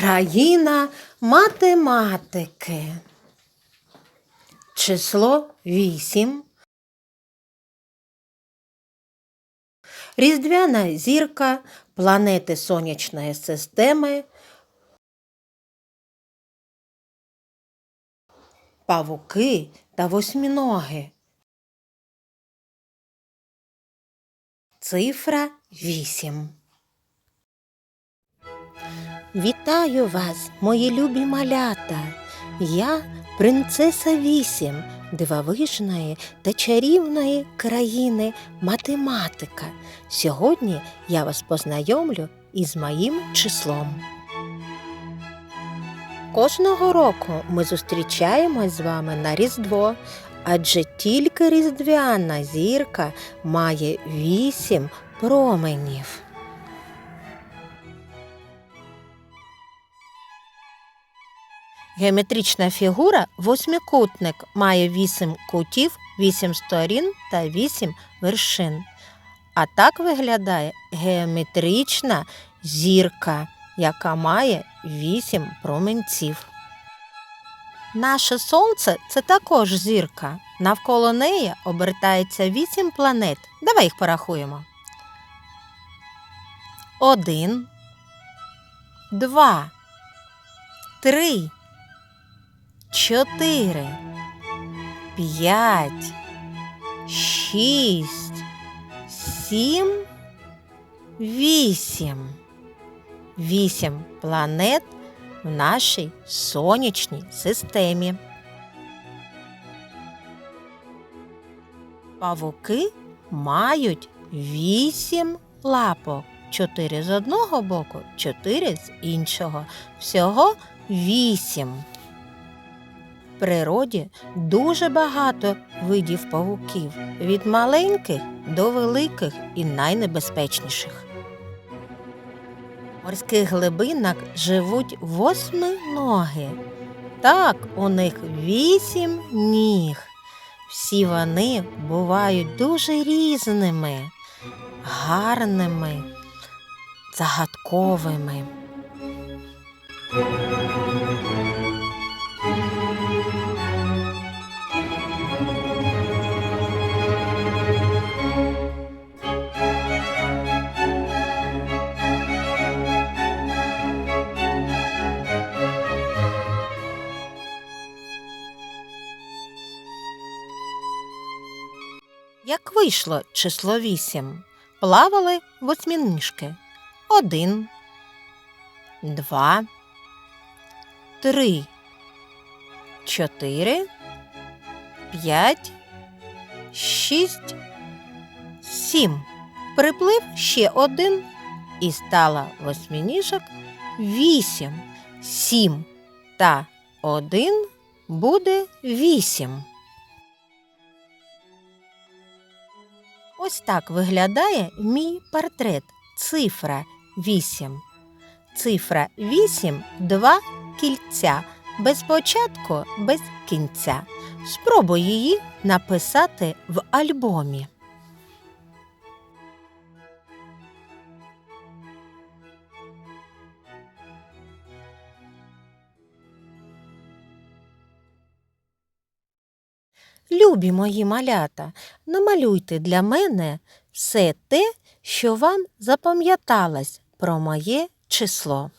Країна математики. Число 8. Різдвяна зірка планети Сонячної системи. Павуки та восьміноги. Цифра 8. Вітаю вас, мої любі малята. Я принцеса вісім дивовижної та чарівної країни математика. Сьогодні я вас познайомлю із моїм числом. Кожного року ми зустрічаємось з вами на Різдво, адже тільки різдвяна зірка має вісім променів. Геометрична фігура восьмикутник має вісім кутів, вісім сторін та вісім вершин. А так виглядає геометрична зірка, яка має вісім променців. Наше сонце це також зірка. Навколо неї обертається вісім планет. Давай їх порахуємо. Один, два, три, чотири, п'ять, шість, сім, вісім. Вісім планет в нашій сонячній системі. Павуки мають вісім лапок. Чотири з одного боку, чотири з іншого. Всього вісім. Природі дуже багато видів павуків, від маленьких до великих і найнебезпечніших. В морських глибинах живуть восьминоги. Так, у них вісім ніг. Всі вони бувають дуже різними, гарними, загадковими. Як вийшло число вісім? Плавали восьминіжки. Один, два, три, чотири, п'ять, шість, сім. Приплив ще один і стало восьминіжок вісім. Сім та один буде вісім. Ось так виглядає мій портрет. Цифра 8. Цифра 8 два кільця. Без початку, без кінця. Спробуй її написати в альбомі. Любі мої малята, намалюйте для мене все те, що вам запам'яталось про моє число.